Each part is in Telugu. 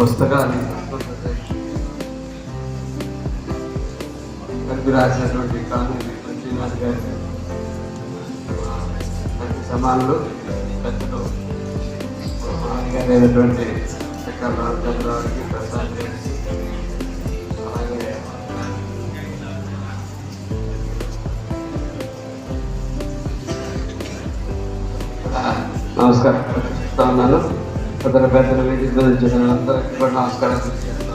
పుస్తకాలు. రాసినటువంటి కాలనీ శ్రీనివాస్ గారి ప్రతి సమానులు పెద్దలు అయినటువంటి ప్రసాద్ అలాగే నమస్కారం. చెప్తా ఉన్నాను. పెద్దల పెద్దల వేదిక మీద అందరికీ కూడా నమస్కారం చేస్తా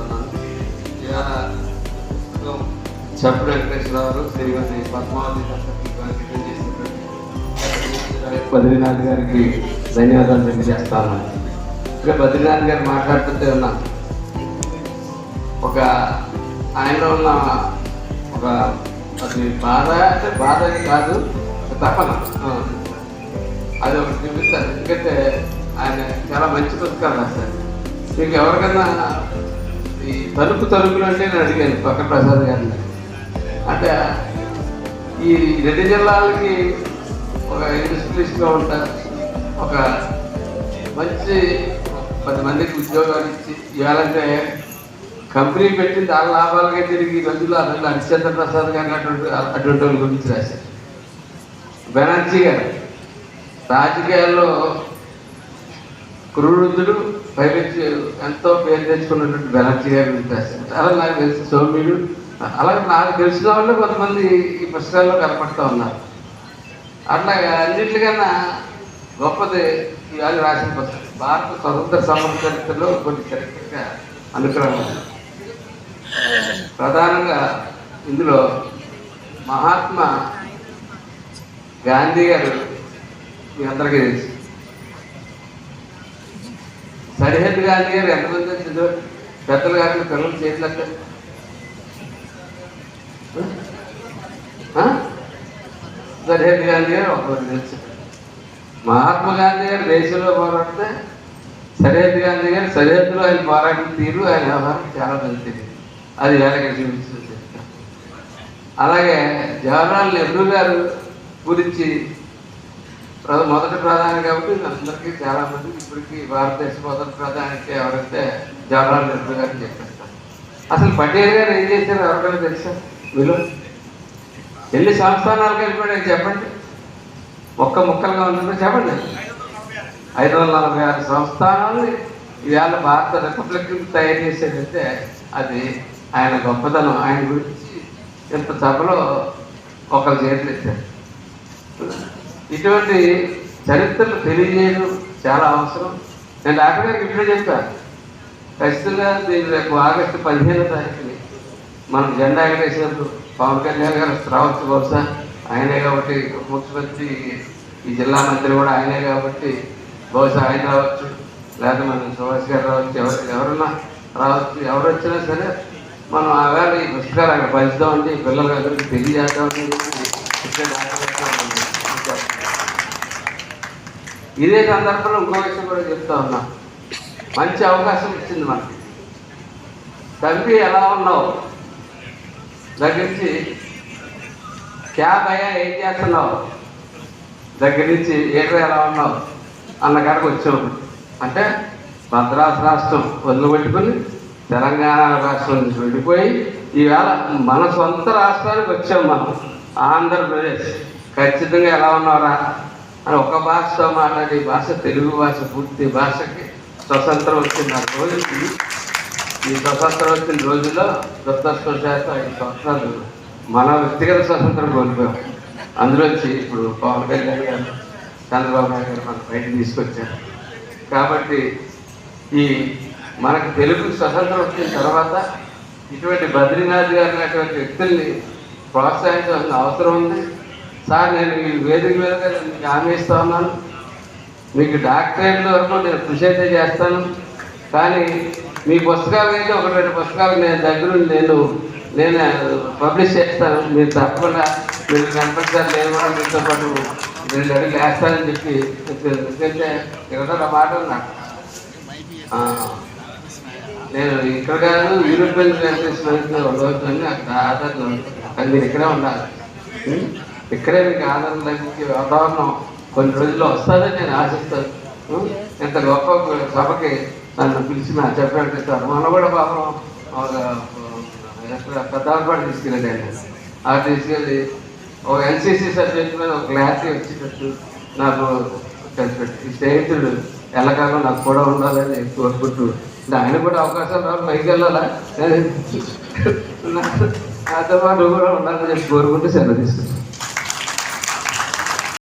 చెప్పు వెంకటేశ్వరరావు శ్రీమతి పద్మావతి బద్రీనాథ్ గారికి ధన్యవాదాలు తెలియజేస్తాను. ఇక్కడ బద్రీనాథ్ గారు మాట్లాడుతుంటే ఉన్నా ఒక ఆయనలో ఉన్న ఒక అది బాధ అంటే బాధ కాదు తపన. అది ఒకటి చూపిస్తారు ఎందుకంటే ఆయన చాలా మంచి పుస్తకాలు రాశారు. మీకు ఎవరికైనా ఈ తలుపు తలుపులు అంటే నేను అడిగాను పక్క ప్రసాద్ గారిని. అంటే ఈ రెండు జిల్లాలకి ఒక ఇండస్ట్రియలిస్ట్గా ఉంటారు ఒక మంచి పది మందికి ఉద్యోగాలు ఇచ్చి ఇవ్వాలంటే కంపెనీ పెట్టింది దాని లాభాలుగా తిరిగి రోజుల్లో అందులో హరిశ్చంద్ర ప్రసాద్ గారు అటువంటి అటువంటి వాళ్ళ గురించి రాశారు. బెనర్జీ గారు రాజకీయాల్లో క్రూరుదుడు పైరు ఎంతో పేరు తెచ్చుకున్నటువంటి బెనర్జీ గారు అలా నాకు తెలిసి సౌమ్యుడు. అలాగే నాకు తెలిసిన వాళ్ళు కొంతమంది ఈ పుస్తకాల్లో కనపడుతూ ఉన్నారు. అట్లా అన్నింటికన్నా గొప్పది ఇవాళ రాసిన పుస్తకం. భారత స్వతంత్ర సమర చరిత్రలో కొన్ని చరిత్రగా అనుగ్రహం ప్రధానంగా ఇందులో మహాత్మా గాంధీ గారు మీ అందరికీ తెలుసు. సరిహద్దు గాంధీ గారు ఎంతమంది వచ్చిందో పెద్దలు గారు పిల్లలు చేతులక్క సరిహద్దు గాంధీ గారు ఒకరు తెలుసు మహాత్మా గాంధీ గారు దేశంలో పోరాడితే సరిహద్దు గాంధీ గారు సరిహద్దులో ఆయన పోరాడిన తీరు ఆయన వ్యవహారం చాలా మంచిది. అది వేలకి చూపించింది అలాగే జవహర్లాల్ నెహ్రూ గారు గురించి మొదటి ప్రధాని కాబట్టి అందరికీ చాలా మంది ఇప్పటికీ భారతదేశ మొదటి ప్రధానికి ఎవరైతే జవహర్లాల్ నెహ్రూ గారిని చెప్పేస్తారు. అసలు పటేల్ గారు ఏం చేశారు ఎవరికైనా తెలుసా? విలువ ఎన్ని సంస్థానాలకు వెళ్ళిపోయాడు చెప్పండి. ఒక్క ముక్కలుగా ఉంటుందో చెప్పండి. ఐదు వందల నలభై ఆరు సంస్థానాలు ఇవాళ భారత రిపబ్లిక్ తయారు చేసేటైతే అది ఆయన గొప్పతనం. ఆయన గురించి ఇంత సభలో ఒకరు చేతులు ఇచ్చారు ఇటువంటి చరిత్రలు తెలియజేయడం చాలా అవసరం. నేను లేకపోతే ఇప్పుడే చెప్పాను ఖచ్చితంగా దీని రేపు ఆగస్టు పదిహేనో తారీఖుని మనం జెండా ఎగరేసినప్పుడు పవన్ కళ్యాణ్ గారు రావచ్చు బహుశా. ఆయనే కాబట్టి ముఖ్యమంత్రి ఈ జిల్లా మంత్రి కూడా ఆయనే కాబట్టి బహుశా ఆయన రావచ్చు. లేదా మన సుభాష్ గారు రావచ్చు ఎవరు ఎవరన్నా రావచ్చు ఎవరు వచ్చినా సరే మనం ఆవేళ ఈ పుస్తకాలు అక్కడ పంచుదామండి పిల్లల దగ్గరికి తెలియజేద్దామని చెప్పి ఇక్కడ చెప్పాను. ఇదే సందర్భంలో ఇంకో విషయం కూడా చెప్తా ఉన్నా. మంచి అవకాశం ఇచ్చింది మనకి. తండ్రి ఎలా ఉన్నావు? దగ్గర నుంచి క్యాబ్ అయ్యా ఏం చేస్తున్నావు? దగ్గర నుంచి ఏటో ఎలా ఉన్నావు? అన్న కాడికి వచ్చాము. అంటే మద్రాసు రాష్ట్రం వదిలిపెట్టుకుని తెలంగాణ రాష్ట్రం నుంచి వెళ్ళిపోయి ఈవేళ మన సొంత రాష్ట్రానికి వచ్చాం మనం. ఆంధ్రప్రదేశ్. ఖచ్చితంగా ఎలా ఉన్నారా అని ఒక భాషతో మాట్లాడే భాష తెలుగు భాష పూర్తి భాషకి స్వతంత్రం వచ్చిన రోజుకి ఈ స్వతంత్రం వచ్చిన రోజుల్లో దురదృష్టవశాత్తు ఐదు సంవత్సరాలు మన వ్యక్తిగత స్వతంత్రం కోల్పోయాం. అందులోంచి ఇప్పుడు పవన్ కళ్యాణ్ గారు చంద్రబాబు నాయుడు గారు మనం బయట తీసుకొచ్చారు. కాబట్టి ఈ మనకు తెలుగు స్వతంత్రం వచ్చిన తర్వాత ఇటువంటి బద్రీనాథ్ గారు అటువంటి వ్యక్తుల్ని ప్రోత్సహించాల్సిన అవసరం ఉంది. సార్ నేను మీ వేదిక మీద మీకు హామీ ఇస్తా ఉన్నాను. మీకు డాక్టరేట్ వరకు నేను కృషి అయితే చేస్తాను. కానీ మీ పుస్తకాలు అయితే ఒక రెండు పుస్తకాలు నేను దగ్గర నేను నేను పబ్లిష్ చేస్తాను. మీరు తప్పకుండా మీరు కనపడతారు నేను కూడా మీతో పాటు రెండు అడుగులు వేస్తానని చెప్పి ఎందుకంటే ఇక్కడ ఒక మాట ఉన్నా. నేను ఇక్కడ కాదు యూరోపియన్ కంట్రీస్ ఉండవచ్చు అని అక్కడ ఆధారం అది మీరు ఇక్కడే ఉండాలి. ఇక్కడే మీకు ఆధారం వాతావరణం కొన్ని రోజుల్లో వస్తుందని నేను ఆశిస్తాను ఇంత గొప్ప సభకి నన్ను పిలిచి నా చెప్పాడు సార్ కూడా పాపం ఒక, ఎక్కడ తీసుకెళ్ళాడు ఆ తీసుకెళ్ళి ఒక ఎన్సీసీ సబ్జెక్ట్ మీద ఒక క్లారిటీ వచ్చేటట్టు నాకు కలిపెట్టి స్నేహితుడు ఎల్లకాలం నాకు కూడా ఉండాలని కోరుకుంటూ ఆయన కూడా అవకాశం రావాలి పైకి వెళ్ళాలా? నాతో పాటు నువ్వు కూడా ఉండాలని చెప్పి కోరుకుంటూ సెలవు తీసుకుంటాను